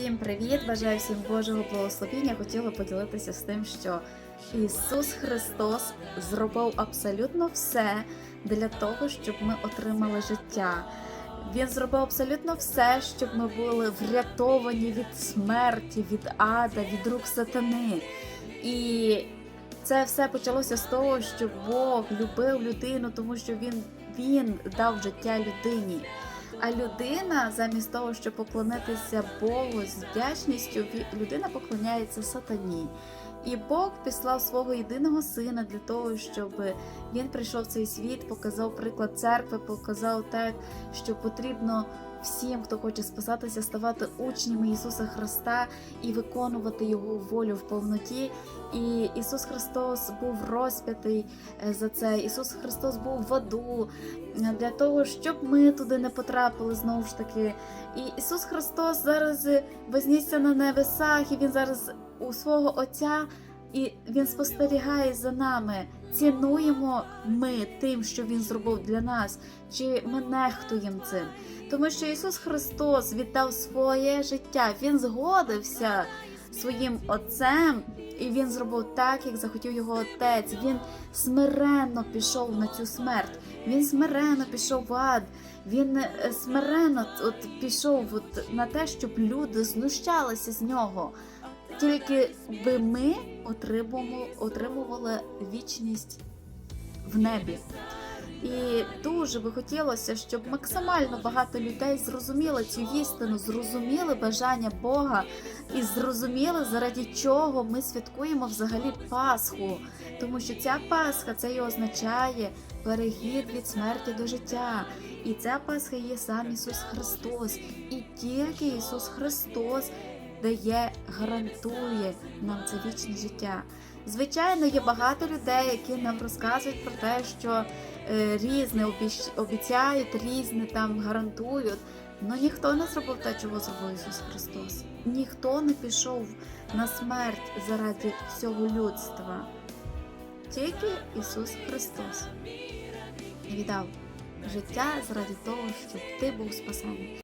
Всім привіт! Бажаю всім Божого благословіння. Хотіла поділитися з тим, що Ісус Христос зробив абсолютно все для того, щоб ми отримали життя. Він зробив абсолютно все, щоб ми були врятовані від смерті, від ада, від рук сатани. І це все почалося з того, що Бог любив людину, тому що Він, він дав життя людині. А людина, замість того, щоб поклонитися Богу з вдячністю, людина поклоняється сатані. І Бог післав свого єдиного сина для того, щоб він прийшов в цей світ, показав приклад церкви, показав те, що потрібно всім, хто хоче спасатися, ставати учнями Ісуса Христа і виконувати Його волю в повноті. І Ісус Христос був розп'ятий е, за це. Ісус Христос був в аду е, для того, щоб ми туди не потрапили знову ж таки. І Ісус Христос зараз е, вознісся на небесах, і Він зараз у свого Отця, і Він спостерігає за нами. Цінуємо ми тим, що Він зробив для нас, чи ми нехтуємо цим. Тому що Ісус Христос віддав своє життя, Він згодився своїм Отцем, і Він зробив так, як захотів його Отець. Він смиренно пішов на цю смерть. Він смиренно пішов в ад. Він е, смиренно от, пішов от, на те, щоб люди знущалися з нього. Тільки би ми отримували вічність в небі. І дуже би хотілося, щоб максимально багато людей зрозуміли цю істину, зрозуміли бажання Бога і зрозуміли, заради чого ми святкуємо взагалі Пасху. Тому що ця Пасха це і означає перехід від смерті до життя. І ця Пасха є сам Ісус Христос. І тільки Ісус Христос дає, гарантує нам це вічне життя. Звичайно, є багато людей, які нам розказують про те, що е, різне обіцяють, різне там гарантують. Ну ніхто не зробив те, чого зробив Ісус Христос. Ніхто не пішов на смерть заради всього людства. Тільки Ісус Христос віддав життя заради того, щоб ти був спасений.